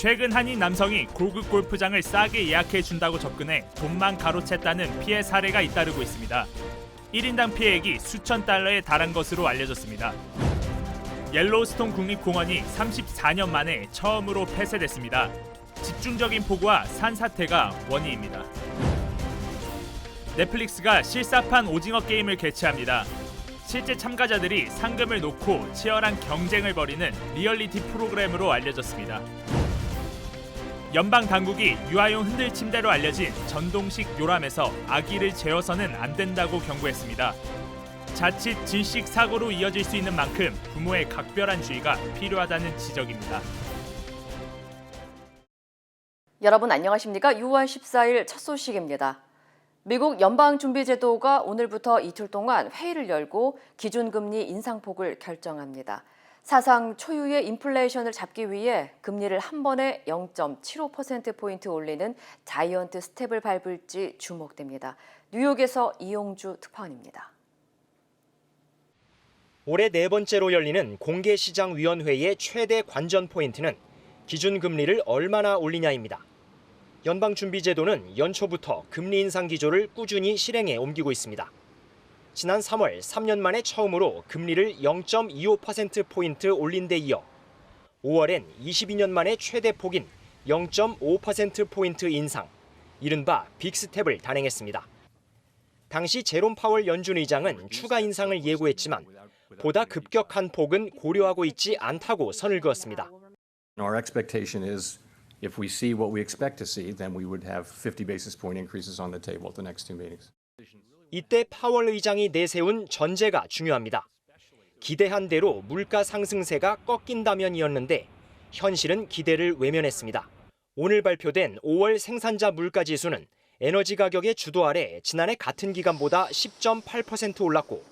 최근 한인 남성이 고급 골프장을 싸게 예약해 준다고 접근해 돈만 가로챘다는 피해 사례가 잇따르고 있습니다. 1인당 피해액이 수천 달러에 달한 것으로 알려졌습니다. 옐로우스톤 국립공원이 34년 만에 처음으로 폐쇄됐습니다. 집중적인 폭우와 산사태가 원인입니다. 넷플릭스가 실사판 오징어 게임을 개최합니다. 실제 참가자들이 상금을 놓고 치열한 경쟁을 벌이는 리얼리티 프로그램으로 알려졌습니다. 연방 당국이 유아용 흔들 침대로 알려진 전동식 요람에서 아기를 재워서는 안 된다고 경고했습니다. 자칫 질식 사고로 이어질 수 있는 만큼 부모의 각별한 주의가 필요하다는 지적입니다. 여러분 안녕하십니까? 6월 14일 첫 소식입니다. 미국 연방준비제도가 오늘부터 이틀 동안 회의를 열고 기준금리 인상폭을 결정합니다. 사상 초유의 인플레이션을 잡기 위해 금리를 한 번에 0.75%포인트 올리는 자이언트 스텝을 밟을지 주목됩니다. 뉴욕에서 이용주 특파원입니다. 올해 네 번째로 열리는 공개시장위원회의 최대 관전 포인트는 기준금리를 얼마나 올리냐입니다. 연방준비제도는 연초부터 금리 인상 기조를 꾸준히 실행에 옮기고 있습니다. 지난 3월 3년 만에 처음으로 금리를 0.25%포인트 올린 데 이어 5월엔 22년 만에 최대 폭인 0.5%포인트 인상, 이른바 빅스텝을 단행했습니다. 당시 제롬 파월 연준 의장은 추가 인상을 예고했지만 보다 급격한 폭은 고려하고 있지 않다고 선을 그었습니다. Our expectation is if we see what we expect to see, then we would have 50 basis point increases on the table at the next two meetings. 이때 파월 의장이 내세운 전제가 중요합니다. 기대한 대로 물가 상승세가 꺾인다면이었는데 현실은 기대를 외면했습니다. 오늘 발표된 5월 생산자 물가 지수는 에너지 가격의 주도 아래 지난해 같은 기간보다 10.8% 올랐고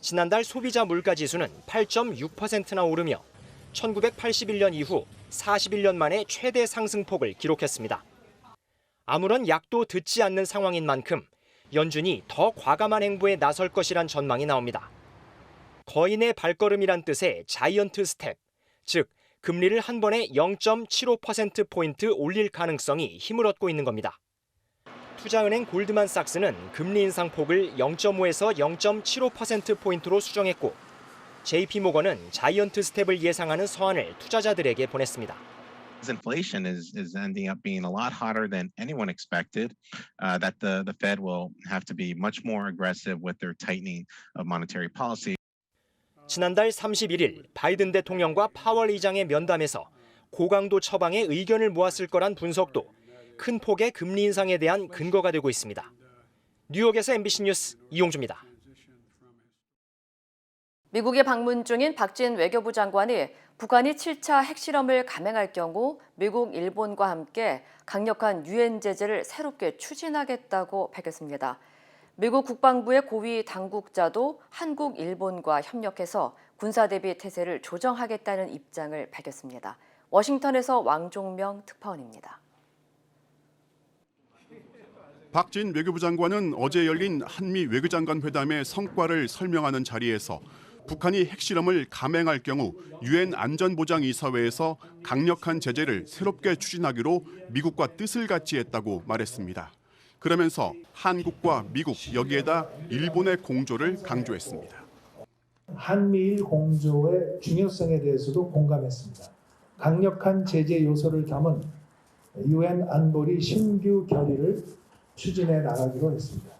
지난달 소비자 물가 지수는 8.6%나 오르며 1981년 이후 41년 만에 최대 상승폭을 기록했습니다. 아무런 약도 듣지 않는 상황인 만큼 연준이 더 과감한 행보에 나설 것이란 전망이 나옵니다. 거인의 발걸음이란 뜻의 자이언트 스텝, 즉 금리를 한 번에 0.75%포인트 올릴 가능성이 힘을 얻고 있는 겁니다. 투자은행 골드만삭스는 금리 인상 폭을 0.5에서 0.75%포인트로 수정했고 JP모건은 자이언트 스텝을 예상하는 서한을 투자자들에게 보냈습니다. Inflation is is ending up being a lot hotter than anyone expected. Uh, that the the Fed will have to be much more aggressive with their tightening of monetary policy. 지난달 31일 바이든 대통령과 파월 의장의 면담에서 고강도 처방의 의견을 모았을 거란 분석도 큰 폭의 금리 인상에 대한 근거가 되고 있습니다. 뉴욕에서 MBC 뉴스 이용주입니다. 미국에 방문 중인 박진 외교부 장관이 북한이 7차 핵실험을 감행할 경우 미국, 일본과 함께 강력한 유엔 제재를 새롭게 추진하겠다고 밝혔습니다. 미국 국방부의 고위 당국자도 한국, 일본과 협력해서 군사 대비 태세를 조정하겠다는 입장을 밝혔습니다. 워싱턴에서 왕종명 특파원입니다. 박진 외교부 장관은 어제 열린 한미 외교장관 회담의 성과를 설명하는 자리에서 북한이 핵실험을 감행할 경우 유엔 안전보장이사회에서 강력한 제재를 새롭게 추진하기로 미국과 뜻을 같이 했다고 말했습니다. 그러면서 한국과 미국 여기에다 일본의 공조를 강조했습니다. 한미일 공조의 중요성에 대해서도 공감했습니다. 강력한 제재 요소를 담은 유엔 안보리 신규 결의를 추진해 나가기로 했습니다.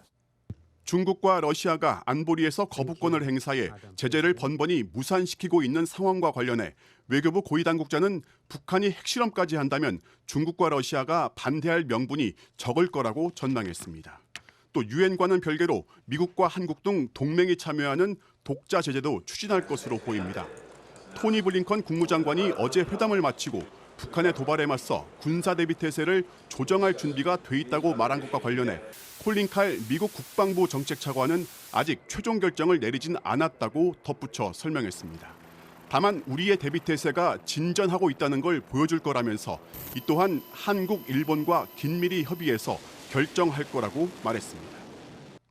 중국과 러시아가 안보리에서 거부권을 행사해 제재를 번번이 무산시키고 있는 상황과 관련해 외교부 고위 당국자는 북한이 핵실험까지 한다면 중국과 러시아가 반대할 명분이 적을 거라고 전망했습니다. 또 유엔과는 별개로 미국과 한국 등 동맹이 참여하는 독자 제재도 추진할 것으로 보입니다. 토니 블링컨 국무장관이 어제 회담을 마치고 북한의 도발에 맞서 군사 대비 태세를 조정할 준비가 돼 있다고 말한 것과 관련해 콜린 칼 미국 국방부 정책 차관은 아직 최종 결정을 내리진 않았다고 덧붙여 설명했습니다. 다만 우리의 대비 태세가 진전하고 있다는 걸 보여줄 거라면서 이 또한 한국, 일본과 긴밀히 협의해서 결정할 거라고 말했습니다.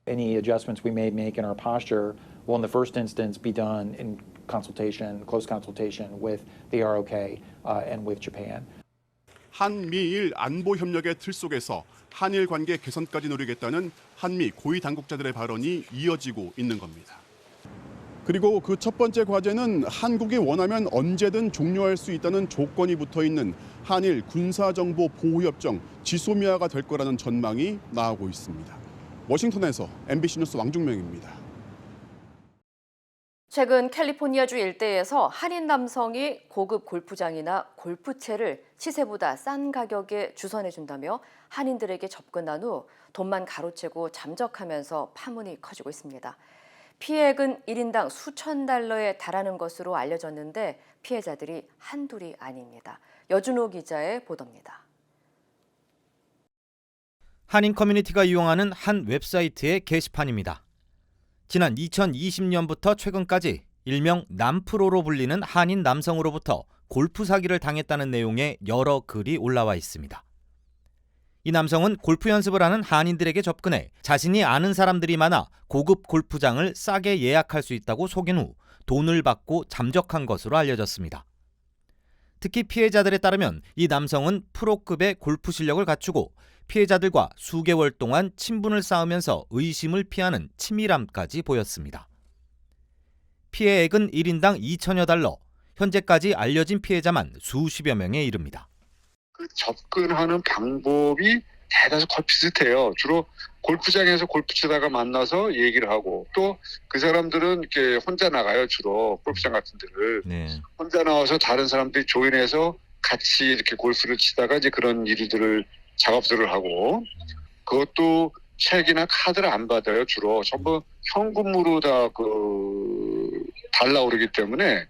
any adjustments we may make in our posture will, in the first instance, be done in consultation, close consultation with the ROK uh, and with Japan. 한미일 안보 협력의 틀 속에서 한일 관계 개선까지 노리겠다는 한미 고위 당국자들의 발언이 이어지고 있는 겁니다. 그리고 그 첫 번째 과제는 한국이 원하면 언제든 종료할 수 있다는 조건이 붙어 있는 한일 군사정보 보호협정 지소미아가 될 거라는 전망이 나오고 있습니다. 워싱턴에서 MBC 뉴스 왕중명입니다. 최근 캘리포니아주 일대에서 한인 남성이 고급 골프장이나 골프채를 시세보다 싼 가격에 주선해준다며 한인들에게 접근한 후 돈만 가로채고 잠적하면서 파문이 커지고 있습니다. 피해액은 1인당 수천 달러에 달하는 것으로 알려졌는데 피해자들이 한둘이 아닙니다. 여준호 기자의 보도입니다. 한인 커뮤니티가 이용하는 한 웹사이트의 게시판입니다. 지난 2020년부터 최근까지 일명 남프로로 불리는 한인 남성으로부터 골프 사기를 당했다는 내용의 여러 글이 올라와 있습니다. 이 남성은 골프 연습을 하는 한인들에게 접근해 자신이 아는 사람들이 많아 고급 골프장을 싸게 예약할 수 있다고 속인 후 돈을 받고 잠적한 것으로 알려졌습니다. 특히 피해자들에 따르면 이 남성은 프로급의 골프 실력을 갖추고 피해자들과 수개월 동안 친분을 쌓으면서 의심을 피하는 치밀함까지 보였습니다. 피해액은 1인당 2천여 달러, 현재까지 알려진 피해자만 수십여 명에 이릅니다. 그 접근하는 방법이 대다수 거의 비슷해요. 주로 골프장에서 골프 치다가 만나서 얘기를 하고 또 그 사람들은 이렇게 혼자 나가요. 주로 골프장 같은 데를 네. 혼자 나와서 다른 사람들이 조인해서 같이 이렇게 골프를 치다가 이제 그런 일들을 작업들을 하고 그것도 책이나 카드를 안 받아요. 주로 전부 현금으로 다 그 달라 오르기 때문에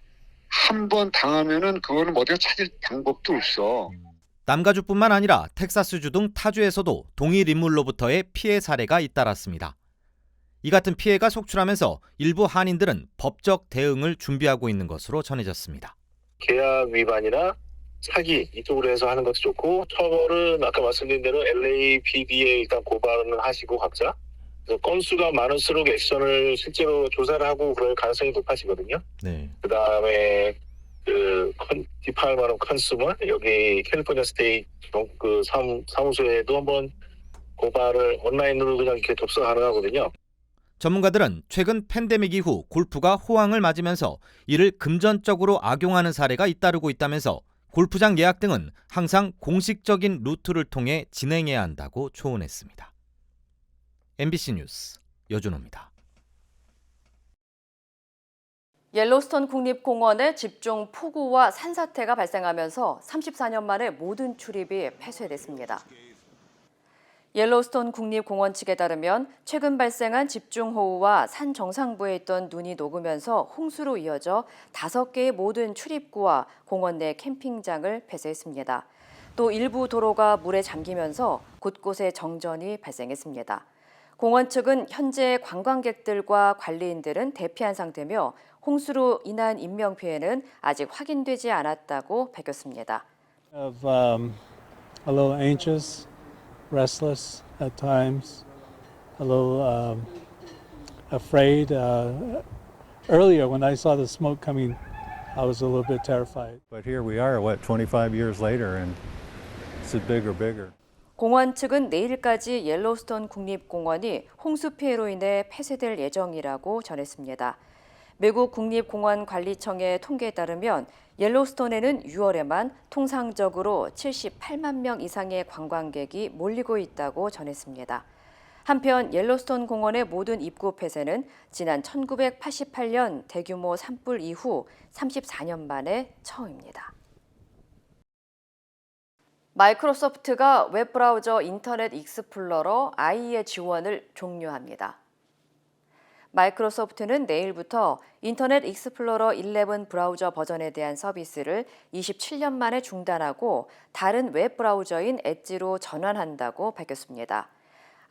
한 번 당하면은 그거는 어디가 찾을 방법도 없어. 남가주뿐만 아니라 텍사스주 등 타주에서도 동일 인물로부터의 피해 사례가 잇따랐습니다. 이 같은 피해가 속출하면서 일부 한인들은 법적 대응을 준비하고 있는 것으로 전해졌습니다. 계약 위반이나 사기 이쪽으로 해서 하는 것도 좋고 처벌은 아까 말씀드린 대로 LAPD에 일단 고발을 하시고 각자 건수가 많을수록 액션을 실제로 조사를 하고 그럴 가능성이 높아지거든요. 네. 그 다음에 그 컨, 디파일먼 컨슈머 여기 캘리포니아 스테이트 정- 그 사무, 사무소에도 한번 고발을 온라인으로 그냥 이렇게 접수 가능하거든요. 전문가들은 최근 팬데믹 이후 골프가 호황을 맞으면서 이를 금전적으로 악용하는 사례가 잇따르고 있다면서 골프장 예약 등은 항상 공식적인 루트를 통해 진행해야 한다고 조언했습니다. MBC 뉴스 여준호입니다. 옐로스톤 국립공원에 집중 폭우와 산사태가 발생하면서 34년 만에 모든 출입이 폐쇄됐습니다. 옐로스톤 국립공원 측에 따르면 최근 발생한 집중호우와 산 정상부에 있던 눈이 녹으면서 홍수로 이어져 다섯 개의 모든 출입구와 공원 내 캠핑장을 폐쇄했습니다. 또 일부 도로가 물에 잠기면서 곳곳에 정전이 발생했습니다. 공원 측은 현재 관광객들과 관리인들은 대피한 상태며 홍수로 인한 인명 피해는 아직 확인되지 않았다고 밝혔습니다. of um, restless at times, a little um, afraid. Uh, earlier, when I saw the smoke coming, I was a little bit terrified. But here we are, what, 25 years later, and it's bigger, bigger. 공원 측은 내일까지 옐로스톤 국립공원이 홍수 피해로 인해 폐쇄될 예정이라고 전했습니다. 미국 국립공원관리청의 통계에 따르면 옐로스톤에는 6월에만 통상적으로 78만 명 이상의 관광객이 몰리고 있다고 전했습니다. 한편 옐로스톤 공원의 모든 입구 폐쇄는 지난 1988년 대규모 산불 이후 34년 만에 처음입니다. 마이크로소프트가 웹브라우저 인터넷 익스플로러 IE의 지원을 종료합니다. 마이크로소프트는 내일부터 인터넷 익스플로러 11 브라우저 버전에 대한 서비스를 27년 만에 중단하고 다른 웹 브라우저인 엣지로 전환한다고 밝혔습니다.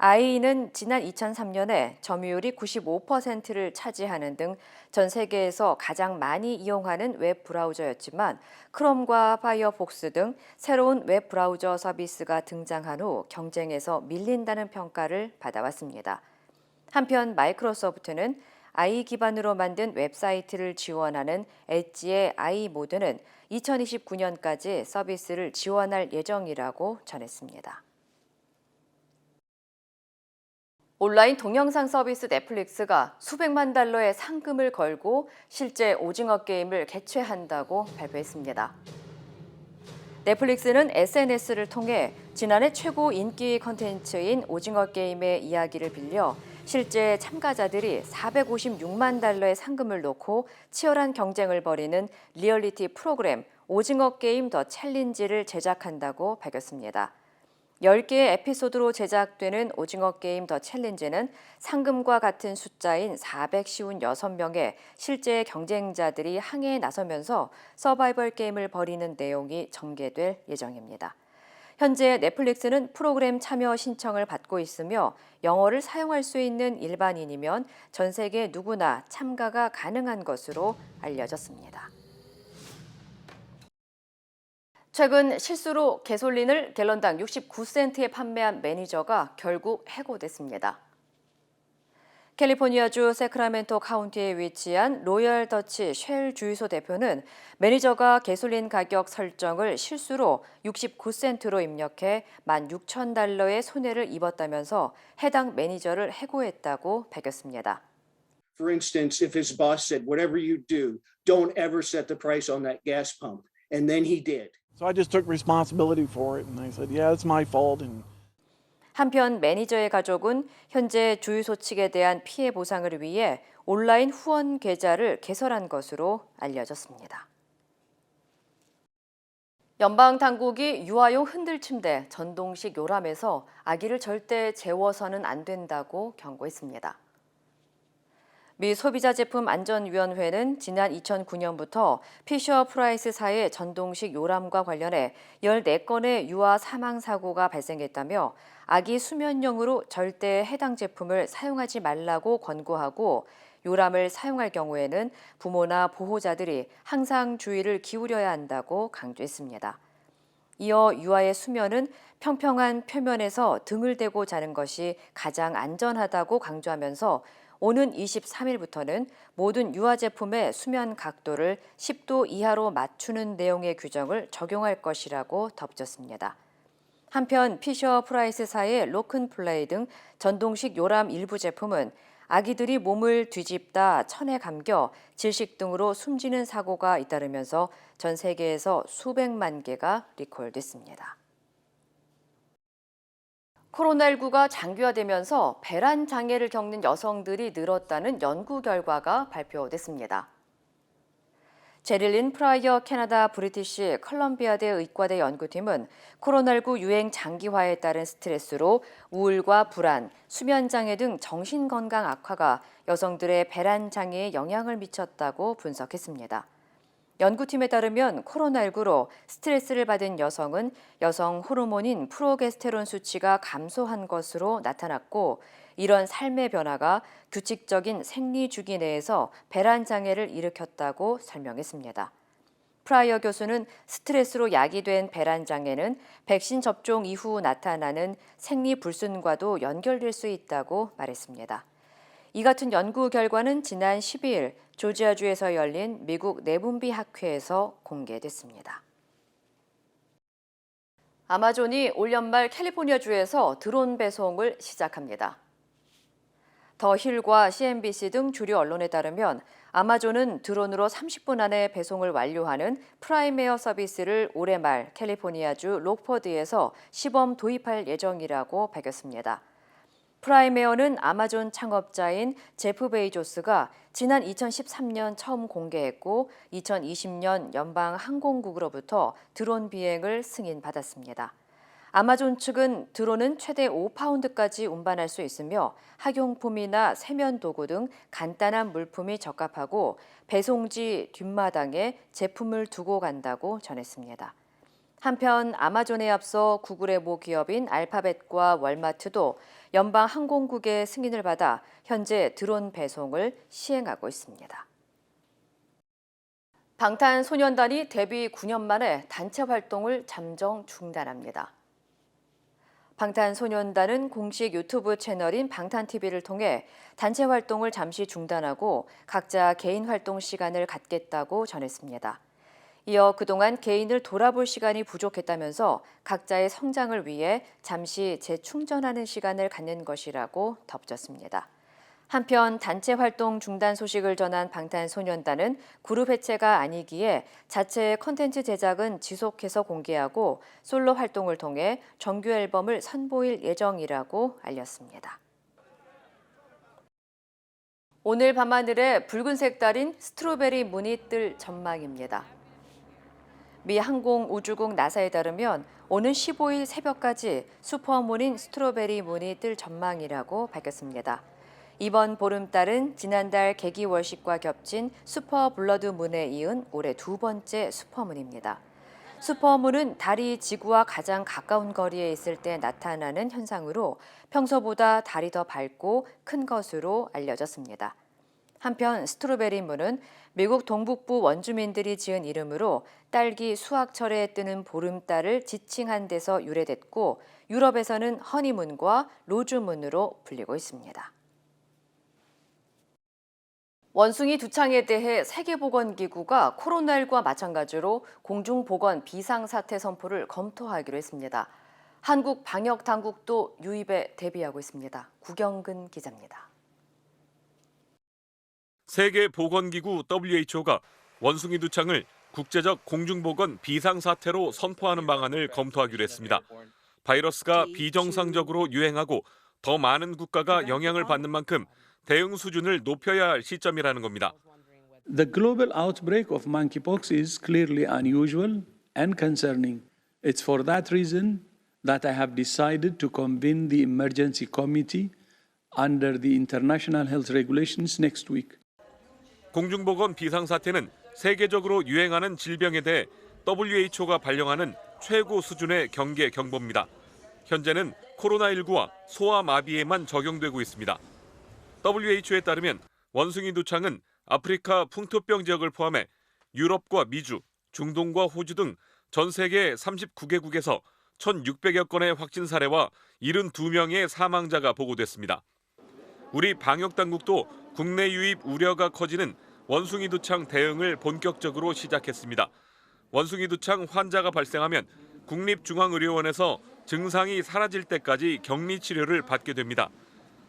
IE는 지난 2003년에 점유율이 95%를 차지하는 등 전 세계에서 가장 많이 이용하는 웹 브라우저였지만 크롬과 파이어폭스 등 새로운 웹 브라우저 서비스가 등장한 후 경쟁에서 밀린다는 평가를 받아왔습니다. 한편 마이크로소프트는 아이 기반으로 만든 웹사이트를 지원하는 엣지의 아이 모드는 2029년까지 서비스를 지원할 예정이라고 전했습니다. 온라인 동영상 서비스 넷플릭스가 수백만 달러의 상금을 걸고 실제 오징어 게임을 개최한다고 발표했습니다. 넷플릭스는 SNS를 통해 지난해 최고 인기 컨텐츠인 오징어 게임의 이야기를 빌려 실제 참가자들이 456만 달러의 상금을 놓고 치열한 경쟁을 벌이는 리얼리티 프로그램 오징어 게임 더 챌린지를 제작한다고 밝혔습니다. 10개의 에피소드로 제작되는 오징어 게임 더 챌린지는 상금과 같은 숫자인 456명의 실제 경쟁자들이 항해에 나서면서 서바이벌 게임을 벌이는 내용이 전개될 예정입니다. 현재 넷플릭스는 프로그램 참여 신청을 받고 있으며 영어를 사용할 수 있는 일반인이면 전 세계 누구나 참가가 가능한 것으로 알려졌습니다. 최근 실수로 개솔린을 갤런당 69센트에 판매한 매니저가 결국 해고됐습니다. 캘리포니아주 세크라멘토 카운티에 위치한 로열 더치 쉘 주유소 대표는 매니저가 개솔린 가격 설정을 실수로 69센트로 입력해 16,000달러의 손해를 입었다면서 해당 매니저를 해고했다고 밝혔습니다. For instance, if his boss said, whatever you do, don't ever set the price on that gas pump. And then he did. So I just took responsibility for it and I said, yeah, it's my fault. And 한편 매니저의 가족은 현재 주유소 측에 대한 피해 보상을 위해 온라인 후원 계좌를 개설한 것으로 알려졌습니다. 연방 당국이 유아용 흔들 침대 전동식 요람에서 아기를 절대 재워서는 안 된다고 경고했습니다. 미 소비자 제품 안전위원회는 지난 2009년부터 피셔 프라이스사의 전동식 요람과 관련해 14건의 유아 사망 사고가 발생했다며 아기 수면용으로 절대 해당 제품을 사용하지 말라고 권고하고 요람을 사용할 경우에는 부모나 보호자들이 항상 주의를 기울여야 한다고 강조했습니다. 이어 유아의 수면은 평평한 표면에서 등을 대고 자는 것이 가장 안전하다고 강조하면서 오는 23일부터는 모든 유아 제품의 수면 각도를 10도 이하로 맞추는 내용의 규정을 적용할 것이라고 덧붙였습니다. 한편 피셔 프라이스사의 로큰 플레이 등 전동식 요람 일부 제품은 아기들이 몸을 뒤집다 천에 감겨 질식 등으로 숨지는 사고가 잇따르면서 전 세계에서 수백만 개가 리콜됐습니다. 코로나19가 장기화되면서 배란 장애를 겪는 여성들이 늘었다는 연구 결과가 발표됐습니다. 제릴린 프라이어 캐나다 브리티시 컬럼비아대 의과대 연구팀은 코로나19 유행 장기화에 따른 스트레스로 우울과 불안, 수면 장애 등 정신 건강 악화가 여성들의 배란 장애에 영향을 미쳤다고 분석했습니다. 연구팀에 따르면 코로나19로 스트레스를 받은 여성은 여성 호르몬인 프로게스테론 수치가 감소한 것으로 나타났고 이런 삶의 변화가 규칙적인 생리 주기 내에서 배란 장애를 일으켰다고 설명했습니다. 프라이어 교수는 스트레스로 야기된 배란 장애는 백신 접종 이후 나타나는 생리 불순과도 연결될 수 있다고 말했습니다. 이 같은 연구 결과는 지난 12일 조지아주에서 열린 미국 내분비 학회에서 공개됐습니다. 아마존이 올 연말 캘리포니아주에서 드론 배송을 시작합니다. 더 힐과 CNBC 등 주류 언론에 따르면 아마존은 드론으로 30분 안에 배송을 완료하는 프라임에어 서비스를 올해 말 캘리포니아주 록퍼드에서 시범 도입할 예정이라고 밝혔습니다. 프라임에어는 아마존 창업자인 제프 베이조스가 지난 2013년 처음 공개했고 2020년 연방 항공국으로부터 드론 비행을 승인받았습니다. 아마존 측은 드론은 최대 5파운드까지 운반할 수 있으며 학용품이나 세면 도구 등 간단한 물품이 적합하고 배송지 뒷마당에 제품을 두고 간다고 전했습니다. 한편 아마존에 앞서 구글의 모 기업인 알파벳과 월마트도 연방 항공국의 승인을 받아 현재 드론 배송을 시행하고 있습니다. 방탄소년단이 데뷔 9년 만에 단체 활동을 잠정 중단합니다. 방탄소년단은 공식 유튜브 채널인 방탄TV를 통해 단체 활동을 잠시 중단하고 각자 개인 활동 시간을 갖겠다고 전했습니다. 이어 그동안 개인을 돌아볼 시간이 부족했다면서 각자의 성장을 위해 잠시 재충전하는 시간을 갖는 것이라고 덧붙였습니다. 한편 단체 활동 중단 소식을 전한 방탄소년단은 그룹 해체가 아니기에 자체 컨텐츠 제작은 지속해서 공개하고 솔로 활동을 통해 정규 앨범을 선보일 예정이라고 알렸습니다. 오늘 밤하늘에 붉은색 달인 스트로베리 문이 뜰 전망입니다. 미 항공우주국 나사에 따르면 오는 15일 새벽까지 슈퍼문인 스트로베리 문이 뜰 전망이라고 밝혔습니다. 이번 보름달은 지난달 개기월식과 겹친 슈퍼 블러드 문에 이은 올해 두 번째 슈퍼문입니다. 슈퍼문은 달이 지구와 가장 가까운 거리에 있을 때 나타나는 현상으로 평소보다 달이 더 밝고 큰 것으로 알려졌습니다. 한편 스트로베리 문은 미국 동북부 원주민들이 지은 이름으로 딸기 수확철에 뜨는 보름달을 지칭한 데서 유래됐고 유럽에서는 허니문과 로즈문으로 불리고 있습니다. 원숭이 두창에 대해 세계보건기구가 코로나19와 마찬가지로 공중보건 비상사태 선포를 검토하기로 했습니다. 한국 방역 당국도 유입에 대비하고 있습니다. 구경근 기자입니다. 세계보건기구 WHO가 원숭이 두창을 국제적 공중보건 비상사태로 선포하는 방안을 검토하기로 했습니다. 바이러스가 비정상적으로 유행하고 더 많은 국가가 영향을 받는 만큼 대응 수준을 높여야 할 시점이라는 겁니다. The global outbreak of monkeypox is clearly unusual and concerning. It's for that reason that I have decided to convene the emergency committee under the international health regulations next week. 공중보건 비상사태는 세계적으로 유행하는 질병에 대해 WHO가 발령하는 최고 수준의 경계 경보입니다. 현재는 코로나19와 소아 마비에만 적용되고 있습니다. WHO에 따르면 원숭이 두창은 아프리카 풍토병 지역을 포함해 유럽과 미주, 중동과 호주 등 전 세계 39개국에서 1,600여 건의 확진 사례와 72명의 사망자가 보고됐습니다. 우리 방역 당국도 국내 유입 우려가 커지는 원숭이 두창 대응을 본격적으로 시작했습니다. 원숭이 두창 환자가 발생하면 국립중앙의료원에서 증상이 사라질 때까지 격리 치료를 받게 됩니다.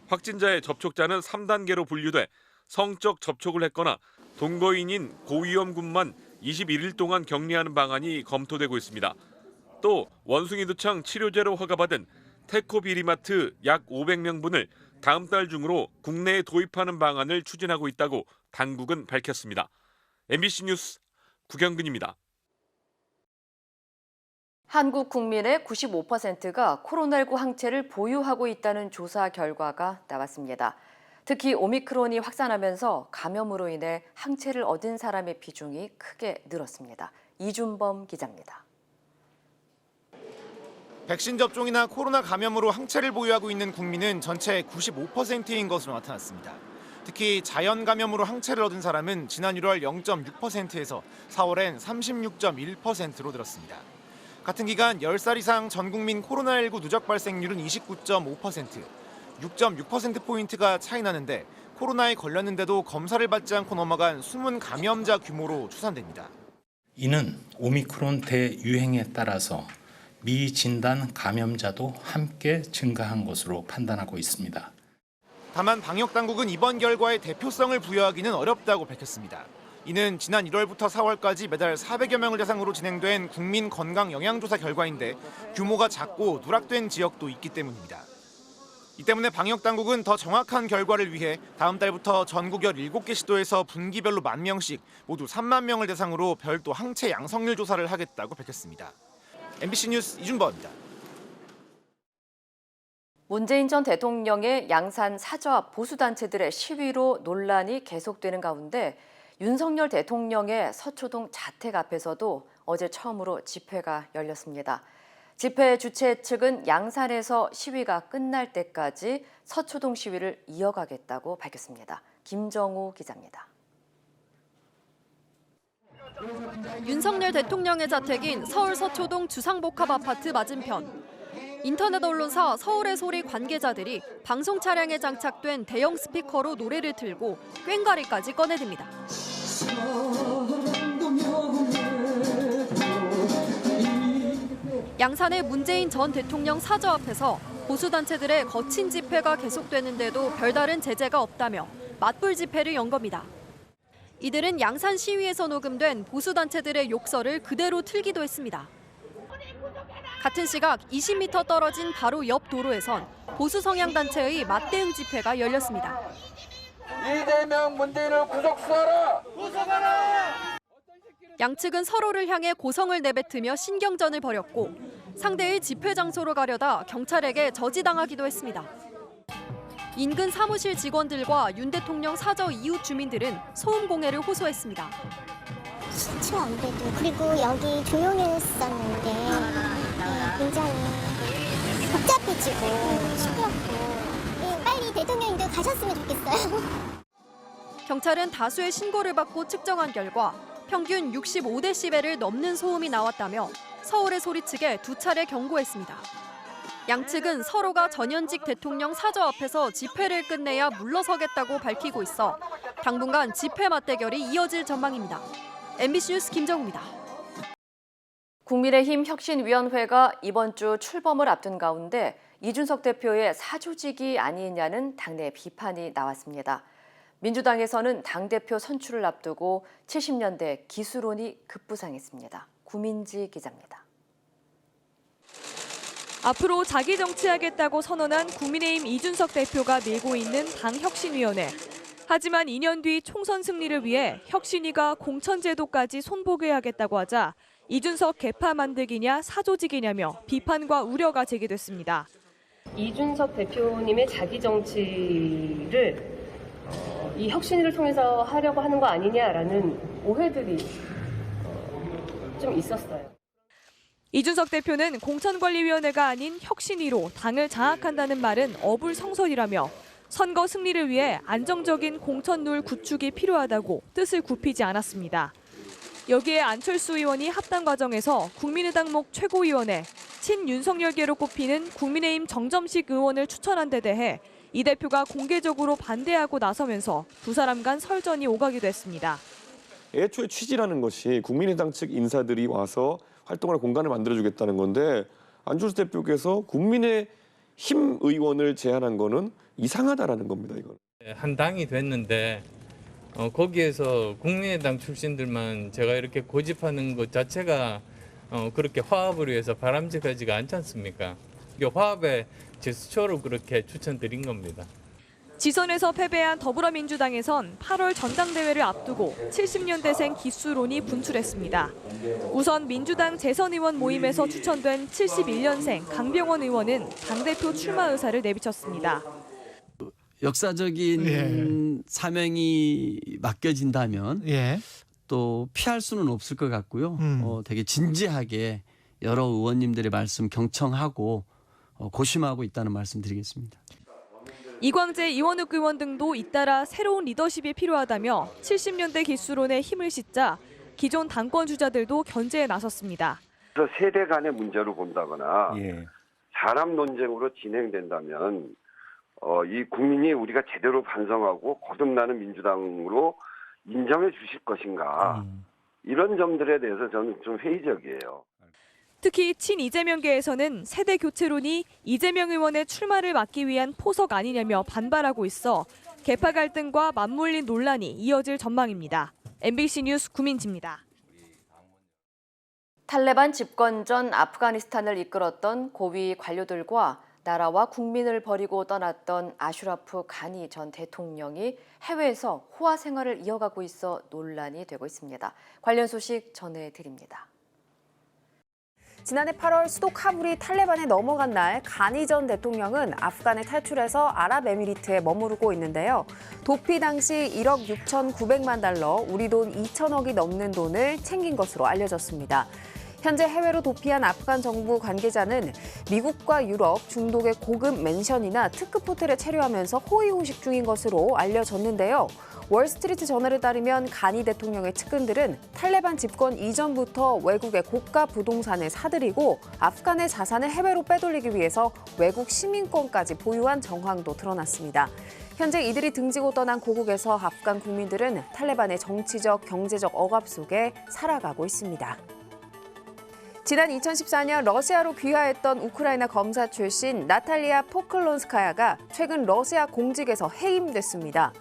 확진자의 접촉자는 3단계로 분류돼 성적 접촉을 했거나 동거인인 고위험군만 21일 동안 격리하는 방안이 검토되고 있습니다. 또 원숭이 두창 치료제로 허가받은 테코비리마트 약 500명분을 다음 달 중으로 국내에 도입하는 방안을 추진하고 있다고 당국은 밝혔습니다. MBC 뉴스 구경근입니다. 한국 국민의 95%가 코로나19 항체를 보유하고 있다는 조사 결과가 나왔습니다. 특히 오미크론이 확산하면서 감염으로 인해 항체를 얻은 사람의 비중이 크게 늘었습니다. 이준범 기자입니다. 백신 접종이나 코로나 감염으로 항체를 보유하고 있는 국민은 전체 95%인 것으로 나타났습니다. 특히 자연 감염으로 항체를 얻은 사람은 지난 1월 0.6%에서 4월엔 36.1%로 늘었습니다. 같은 기간 10살 이상 전 국민 코로나19 누적 발생률은 29.5%, 6.6%포인트가 차이 나는데 코로나에 걸렸는데도 검사를 받지 않고 넘어간 숨은 감염자 규모로 추산됩니다. 이는 오미크론 대유행에 따라서 미진단 감염자도 함께 증가한 것으로 판단하고 있습니다. 다만 방역 당국은 이번 결과에 대표성을 부여하기는 어렵다고 밝혔습니다. 이는 지난 1월부터 4월까지 매달 400여 명을 대상으로 진행된 국민 건강 영양조사 결과인데 규모가 작고 누락된 지역도 있기 때문입니다. 이 때문에 방역 당국은 더 정확한 결과를 위해 다음 달부터 전국 17개 시도에서 분기별로 만 명씩 모두 3만 명을 대상으로 별도 항체 양성률 조사를 하겠다고 밝혔습니다. MBC 뉴스 이준범입니다. 문재인 전 대통령의 양산 사저 앞 보수단체들의 시위로 논란이 계속되는 가운데 윤석열 대통령의 서초동 자택 앞에서도 어제 처음으로 집회가 열렸습니다. 집회 주최 측은 양산에서 시위가 끝날 때까지 서초동 시위를 이어가겠다고 밝혔습니다. 김정우 기자입니다. 윤석열 대통령의 자택인 서울 서초동 주상복합 아파트 맞은편. 인터넷 언론사 서울의 소리 관계자들이 방송 차량에 장착된 대형 스피커로 노래를 틀고 꽹과리까지 꺼내듭니다. 양산의 문재인 전 대통령 사저 앞에서 보수단체들의 거친 집회가 계속되는데도 별다른 제재가 없다며 맞불 집회를 연 겁니다. 이들은 양산 시위에서 녹음된 보수단체들의 욕설을 그대로 틀기도 했습니다. 같은 시각 20m 떨어진 바로 옆 도로에선 보수 성향 단체의 맞대응 집회가 열렸습니다. 이재명 문재인을 구속 수하라! 구속하라! 양측은 서로를 향해 고성을 내뱉으며 신경전을 벌였고 상대의 집회 장소로 가려다 경찰에게 저지당하기도 했습니다. 인근 사무실 직원들과 윤 대통령 사저 이웃 주민들은 소음 공해를 호소했습니다. 싫죠 아무래도 그리고 여기 조용했었는데 네, 굉장히 복잡해지고 시끄럽고 네, 빨리 대통령님도 가셨으면 좋겠어요. 경찰은 다수의 신고를 받고 측정한 결과 평균 65데시벨을 넘는 소음이 나왔다며 서울의 소리 측에 두 차례 경고했습니다. 양측은 서로가 전현직 대통령 사저 앞에서 집회를 끝내야 물러서겠다고 밝히고 있어 당분간 집회 맞대결이 이어질 전망입니다. MBC 뉴스 김정우입니다. 국민의힘 혁신위원회가 이번 주 출범을 앞둔 가운데 이준석 대표의 사조직이 아니냐는 당내 비판이 나왔습니다. 민주당에서는 당대표 선출을 앞두고 70년대 기수론이 급부상했습니다. 구민지 기자입니다. 앞으로 자기 정치하겠다고 선언한 국민의힘 이준석 대표가 밀고 있는 당 혁신위원회. 하지만 2년 뒤 총선 승리를 위해 혁신위가 공천제도까지 손보게 하겠다고 하자 이준석 개파 만들기냐 사조직이냐며 비판과 우려가 제기됐습니다. 이준석 대표님의 자기 정치를 어, 이 혁신을 통해서 하려고 하는 거 아니냐라는 오해들이 어, 좀 있었어요. 이준석 대표는 공천관리위원회가 아닌 혁신위로 당을 장악한다는 말은 어불성설이라며 선거 승리를 위해 안정적인 공천룰 구축이 필요하다고 뜻을 굽히지 않았습니다. 여기에 안철수 의원이 합당 과정에서 국민의당 목 최고위원회 친윤석열계로 꼽히는 국민의힘 정점식 의원을 추천한 데 대해 이 대표가 공개적으로 반대하고 나서면서 두 사람 간 설전이 오가기도 했습니다. 애초에 취지라는 것이 국민의당 측 인사들이 와서 활동할 공간을 만들어주겠다는 건데 안철수 대표께서 국민의 힘 의원을 제안한 거는 이상하다라는 겁니다. 이건. 한 당이 됐는데 어, 거기에서 국민의당 출신들만 제가 이렇게 고집하는 것 자체가 어, 그렇게 화합을 위해서 바람직하지가 않지 않습니까? 이게 화합의 제스처로 그렇게 추천드린 겁니다. 지선에서 패배한 더불어민주당에선 8월 전당대회를 앞두고 70년대생 기수론이 분출했습니다. 우선 민주당 재선 의원 모임에서 추천된 71년생 강병원 의원은 당대표 출마 의사를 내비쳤습니다. 역사적인 예. 사명이 맡겨진다면 예. 또 피할 수는 없을 것 같고요. 음. 어, 되게 진지하게 여러 의원님들의 말씀 경청하고 어, 고심하고 있다는 말씀 드리겠습니다. 이광재, 이원욱 의원 등도 잇따라 새로운 리더십이 필요하다며 70년대 기수론에 힘을 싣자 기존 당권 주자들도 견제에 나섰습니다. 그래서 세대 간의 문제로 본다거나 예. 사람 논쟁으로 진행된다면 어, 이 국민이 우리가 제대로 반성하고 거듭나는 민주당으로 인정해 주실 것인가 이런 점들에 대해서 저는 좀 회의적이에요. 특히 친 이재명계에서는 세대 교체론이 이재명 의원의 출마를 막기 위한 포석 아니냐며 반발하고 있어 개파 갈등과 맞물린 논란이 이어질 전망입니다. MBC 뉴스 구민지입니다. 탈레반 집권 전 아프가니스탄을 이끌었던 고위 관료들과 나라와 국민을 버리고 떠났던 아슈라프 가니 전 대통령이 해외에서 호화 생활을 이어가고 있어 논란이 되고 있습니다. 관련 소식 전해드립니다. 지난해 8월 수도 카불이 탈레반에 넘어간 날 가니 전 대통령은 아프간에 탈출해서 아랍에미리트에 머무르고 있는데요. 도피 당시 1억 6,900만 달러, 우리 돈 2천억이 넘는 돈을 챙긴 것으로 알려졌습니다. 현재 해외로 도피한 아프간 정부 관계자는 미국과 유럽, 중동의 고급 맨션이나 특급 호텔에 체류하면서 호의호식 중인 것으로 알려졌는데요. 월스트리트 저널에 따르면 가니 대통령의 측근들은 탈레반 집권 이전부터 외국의 고가 부동산을 사들이고 아프간의 자산을 해외로 빼돌리기 위해서 외국 시민권까지 보유한 정황도 드러났습니다. 현재 이들이 등지고 떠난 고국에서 아프간 국민들은 탈레반의 정치적, 경제적 억압 속에 살아가고 있습니다. 지난 2014년 러시아로 귀화했던 우크라이나 검사 출신 나탈리아 포클론스카야가 최근 러시아 공직에서 해임됐습니다.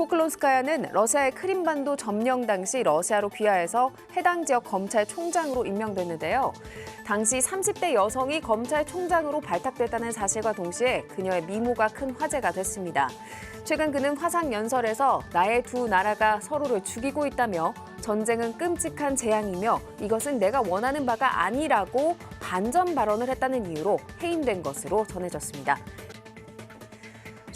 포클론스카야는 러시아의 크림반도 점령 당시 러시아로 귀화해서 해당 지역 검찰총장으로 임명됐는데요. 당시 30대 여성이 검찰총장으로 발탁됐다는 사실과 동시에 그녀의 미모가 큰 화제가 됐습니다. 최근 그는 화상 연설에서 나의 두 나라가 서로를 죽이고 있다며 전쟁은 끔찍한 재앙이며 이것은 내가 원하는 바가 아니라고 반전 발언을 했다는 이유로 해임된 것으로 전해졌습니다.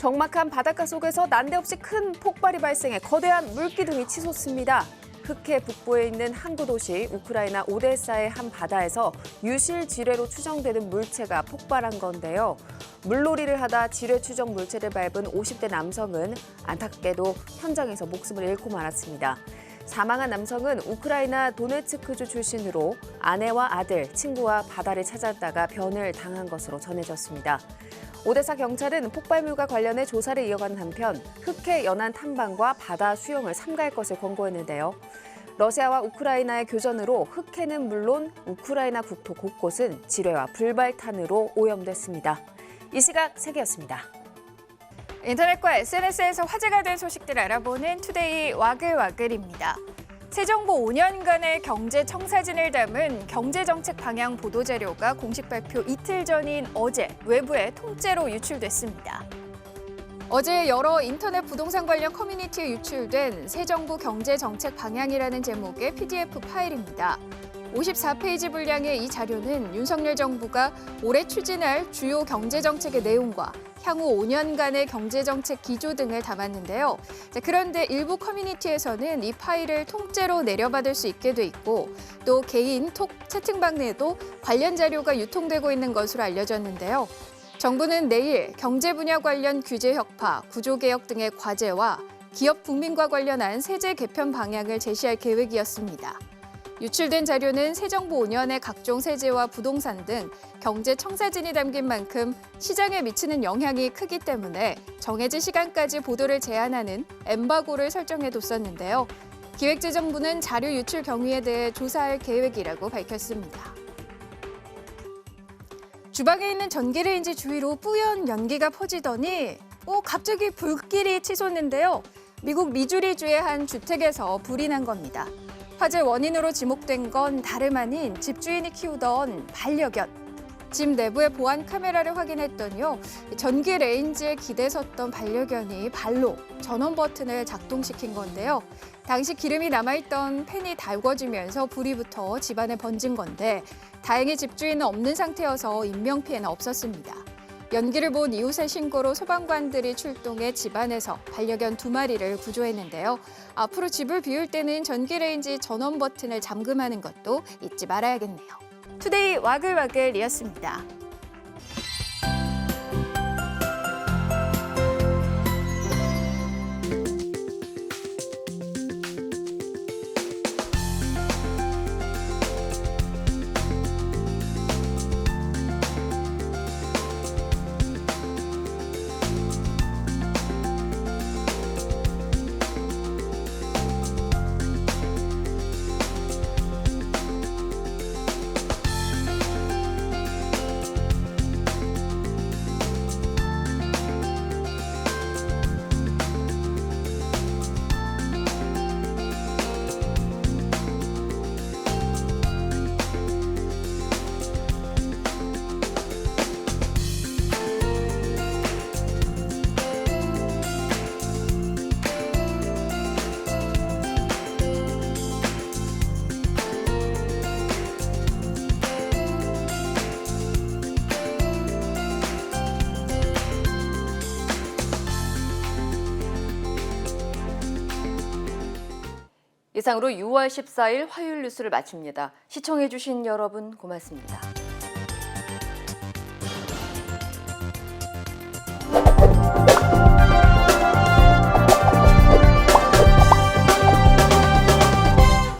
적막한 바닷가 속에서 난데없이 큰 폭발이 발생해 거대한 물기둥이 치솟습니다. 흑해 북부에 있는 항구 도시 우크라이나 오데사의 한 바다에서 유실 지뢰로 추정되는 물체가 폭발한 건데요. 물놀이를 하다 지뢰 추정 물체를 밟은 50대 남성은 안타깝게도 현장에서 목숨을 잃고 말았습니다. 사망한 남성은 우크라이나 도네츠크주 출신으로 아내와 아들, 친구와 바다를 찾았다가 변을 당한 것으로 전해졌습니다. 오데사 경찰은 폭발물과 관련해 조사를 이어가는 한편 흑해 연안 탐방과 바다 수영을 삼가할 것을 권고했는데요. 러시아와 우크라이나의 교전으로 흑해는 물론 우크라이나 국토 곳곳은 지뢰와 불발탄으로 오염됐습니다. 이 시각 세계였습니다. 인터넷과 SNS에서 화제가 된 소식들 알아보는 투데이 와글와글입니다. 새 정부 5년간의 경제 청사진을 담은 경제정책 방향 보도자료가 공식 발표 이틀 전인 어제 외부에 통째로 유출됐습니다. 어제 여러 인터넷 부동산 관련 커뮤니티에 유출된 새 정부 경제정책 방향이라는 제목의 PDF 파일입니다. 54페이지 분량의 이 자료는 윤석열 정부가 올해 추진할 주요 경제정책의 내용과 향후 5년간의 경제정책 기조 등을 담았는데요. 자, 그런데 일부 커뮤니티에서는 이 파일을 통째로 내려받을 수 있게 돼 있고 또 개인 톡 채팅방 내에도 관련 자료가 유통되고 있는 것으로 알려졌는데요. 정부는 내일 경제 분야 관련 규제 혁파, 구조개혁 등의 과제와 기업 국민과 관련한 세제 개편 방향을 제시할 계획이었습니다. 유출된 자료는 새 정부 5년의 각종 세제와 부동산 등 경제 청사진이 담긴 만큼 시장에 미치는 영향이 크기 때문에 정해진 시간까지 보도를 제한하는 엠바고를 설정해뒀었는데요. 기획재정부는 자료 유출 경위에 대해 조사할 계획이라고 밝혔습니다. 주방에 있는 전기레인지 주위로 뿌연 연기가 퍼지더니 어, 갑자기 불길이 치솟는데요. 미국 미주리주의 한 주택에서 불이 난 겁니다. 화재 원인으로 지목된 건 다름 아닌 집주인이 키우던 반려견. 집 내부의 보안 카메라를 확인했더니요. 전기 레인지에 기대섰던 반려견이 발로 전원 버튼을 작동시킨 건데요. 당시 기름이 남아있던 팬이 달궈지면서 불이 붙어 집안에 번진 건데 다행히 집주인은 없는 상태여서 인명피해는 없었습니다. 연기를 본 이웃의 신고로 소방관들이 출동해 집안에서 반려견 두 마리를 구조했는데요. 앞으로 집을 비울 때는 전기레인지 전원 버튼을 잠금하는 것도 잊지 말아야겠네요. 투데이 와글와글이었습니다. 이상으로 6월 14일 화요일 뉴스를 마칩니다. 시청해주신 여러분 고맙습니다.